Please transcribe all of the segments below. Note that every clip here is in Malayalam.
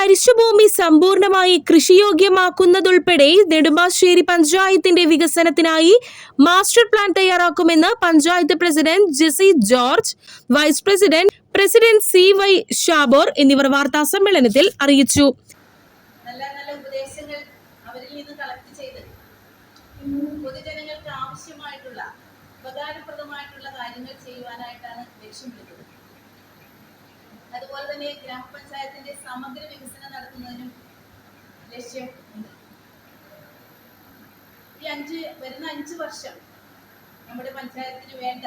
തരിശുഭൂമി സമ്പൂർണമായി കൃഷിയോഗ്യമാക്കുന്നതുൾപ്പെടെ നെടുമ്പാശ്ശേരി പഞ്ചായത്തിന്റെ വികസനത്തിനായി master plan തയ്യാറാക്കുമെന്ന് panchayat president Jessy George vice president president C Y Shabor എന്നിവർ വാർത്താ സമ്മേളനത്തിൽ അറിയിച്ചു. നല്ല നല്ല ഉപദേശങ്ങൾ അവരിൽ നിന്ന് കളക്ട് പൊതുജനങ്ങൾക്ക് ആവശ്യമായിട്ടുള്ള ഉപകാരപ്രദമായിട്ടുള്ള കാര്യങ്ങൾ ചെയ്യുവാനായിട്ടാണ് അതുപോലെ തന്നെ ഗ്രാമപഞ്ചായത്തിന്റെ സമഗ്ര വികസനം നടത്തുന്നതിനും ലക്ഷ്യം ഉണ്ട്. ഈ അഞ്ച് വരുന്ന അഞ്ച് വർഷം നമ്മുടെ പഞ്ചായത്തിന് വേണ്ട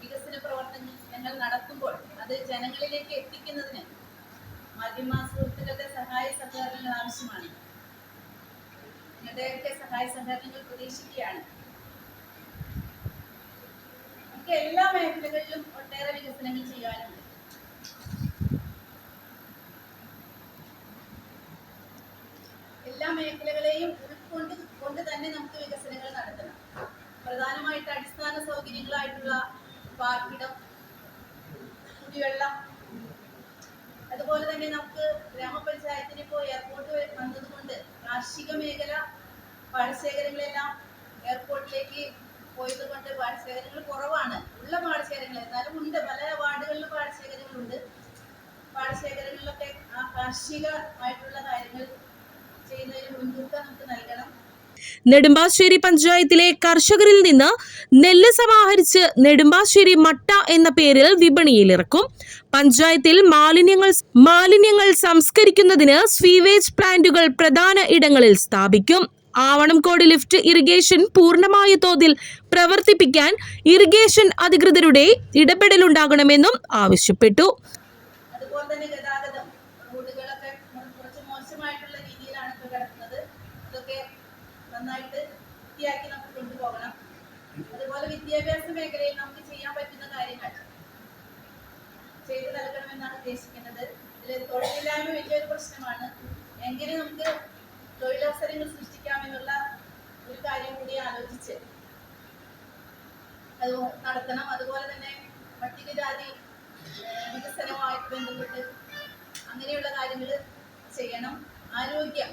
വികസന പ്രവർത്തനങ്ങൾ ഞങ്ങൾ നടത്തുമ്പോൾ അത് ജനങ്ങളിലേക്ക് എത്തിക്കുന്നതിന് മാധ്യമ സുഹൃത്തുക്കളുടെ സഹായ സഹകരണങ്ങൾ ആവശ്യമാണ്. നിങ്ങളുടെയൊക്കെ സഹായ സഹകരണങ്ങൾ പ്രതീക്ഷിക്കുകയാണ്. നമുക്ക് എല്ലാ മേഖലകളിലും ഒട്ടേറെ വികസനങ്ങൾ ചെയ്യാനുണ്ട്. എല്ലാ മേഖലകളെയും ഉൾക്കൊണ്ട് കൊണ്ട് തന്നെ നമുക്ക് വികസനങ്ങൾ നടത്തണം. പ്രധാനമായിട്ട് അടിസ്ഥാന സൗകര്യങ്ങളായിട്ടുള്ള പാർപ്പിടം കുടിവെള്ളം അതുപോലെ തന്നെ നമുക്ക് ഗ്രാമപഞ്ചായത്തിന് ഇപ്പോൾ എയർപോർട്ട് വന്നതുകൊണ്ട് കാർഷിക മേഖല പാടശേഖരങ്ങളെല്ലാം എയർപോർട്ടിലേക്ക് പോയത് കൊണ്ട് പാടശേഖരങ്ങൾ കുറവാണ്. ഉള്ള പാടശേഖരങ്ങൾ എന്നാലും ഉണ്ട്. പല വാർഡുകളിലും പാടശേഖരങ്ങളുണ്ട്. പാടശേഖരങ്ങളിലൊക്കെ ആ കാർഷികമായിട്ടുള്ള കാര്യങ്ങൾ നമുക്ക് നെടുമ്പാശ്ശേരി പഞ്ചായത്തിലെ കർഷകരിൽ നിന്ന് നെല്ല് സമാഹരിച്ച് നെടുമ്പാശ്ശേരി മട്ട എന്ന പേരിൽ വിപണിയിലിറക്കും. പഞ്ചായത്തിൽ മാലിന്യങ്ങൾ മാലിന്യങ്ങൾ സംസ്കരിക്കുന്നതിന് സ്വീവേജ് പ്ലാന്റുകൾ പ്രധാന ഇടങ്ങളിൽ സ്ഥാപിക്കും. ആവണംകോട് ലിഫ്റ്റ് ഇറിഗേഷൻ പൂർണമായ തോതിൽ പ്രവർത്തിപ്പിക്കാൻ ഇറിഗേഷൻ അധികൃതരുടെ ഇടപെടലുണ്ടാകണമെന്നും ആവശ്യപ്പെട്ടു. അതുപോലെ തന്നെ വൃത്തിയാക്കി നമുക്ക് കൊണ്ടുപോകണം. അതുപോലെ വിദ്യാഭ്യാസ മേഖലയിൽ നമുക്ക് ചെയ്യാൻ പറ്റുന്ന കാര്യങ്ങൾ ചെയ്തു നൽകണമെന്നാണ് ഉദ്ദേശിക്കുന്നത്. ഇതിൽ തൊഴിലില്ലായ്മ വലിയൊരു പ്രശ്നമാണ്. എങ്ങനെ നമുക്ക് തൊഴിലവസരങ്ങൾ സൃഷ്ടിക്കാമെന്നുള്ള ഒരു കാര്യം കൂടി ആലോചിച്ച് അത് നടത്തണം. അതുപോലെ തന്നെ പട്ടികജാതി വികസനവുമായിട്ട് ബന്ധപ്പെട്ട് അങ്ങനെയുള്ള കാര്യങ്ങൾ ചെയ്യണം. ആരോഗ്യം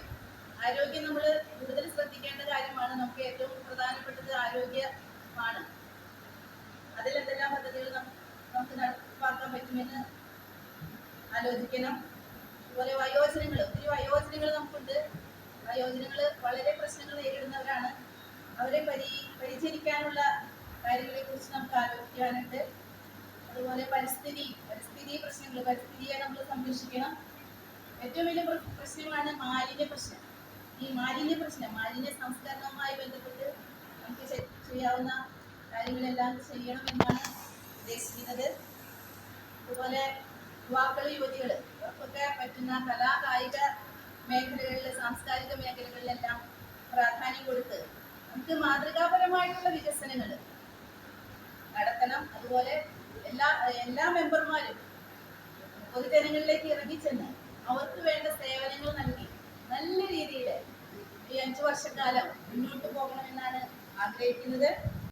പ്രധാനപ്പെട്ടത് അതിൽ എന്തെല്ലാം പദ്ധതികൾ നമുക്ക് നടപ്പാക്കാൻ പറ്റുമെന്ന് ആലോചിക്കണം. അതുപോലെ വയോജനങ്ങൾ ഒത്തിരി വയോജനങ്ങൾ നമുക്കുണ്ട്. വയോജനങ്ങൾ വളരെ പ്രശ്നങ്ങൾ നേരിടുന്നവരാണ്. അവരെ പരി പരിചരിക്കാനുള്ള കാര്യങ്ങളെ കുറിച്ച് നമുക്ക് ആലോചിക്കാനുണ്ട്. അതുപോലെ പരിസ്ഥിതി പരിസ്ഥിതി പ്രശ്നങ്ങൾ പരിസ്ഥിതിയെ നമ്മൾ സംരക്ഷിക്കണം. ഏറ്റവും വലിയ പ്രശ്നമാണ് മാലിന്യ പ്രശ്നം. ഈ മാലിന്യ പ്രശ്നം മാലിന്യ സംസ്കരണവുമായി ബന്ധപ്പെട്ട് നമുക്ക് ചെയ്യാവുന്ന കാര്യങ്ങളെല്ലാം ചെയ്യണമെന്നാണ് ഉദ്ദേശിക്കുന്നത്. അതുപോലെ യുവാക്കൾ യുവതികൾ ഇവർക്കൊക്കെ പറ്റുന്ന കലാ കായിക മേഖലകളിൽ സാംസ്കാരിക മേഖലകളിലെല്ലാം പ്രാധാന്യം കൊടുത്ത് നമുക്ക് മാതൃകാപരമായിട്ടുള്ള വികസനങ്ങൾ നടത്തണം. അതുപോലെ എല്ലാ എല്ലാ മെമ്പർമാരും പൊതുജനങ്ങളിലേക്ക് ഇറങ്ങിച്ചെന്ന് അവർക്ക് വേണ്ട സേവനങ്ങൾ നൽകി നല്ല രീതിയിൽ ഈ അഞ്ചു വർഷക്കാലം മുന്നോട്ട് പോകണമെന്നാണ് ആഗ്രഹിക്കുന്നത്.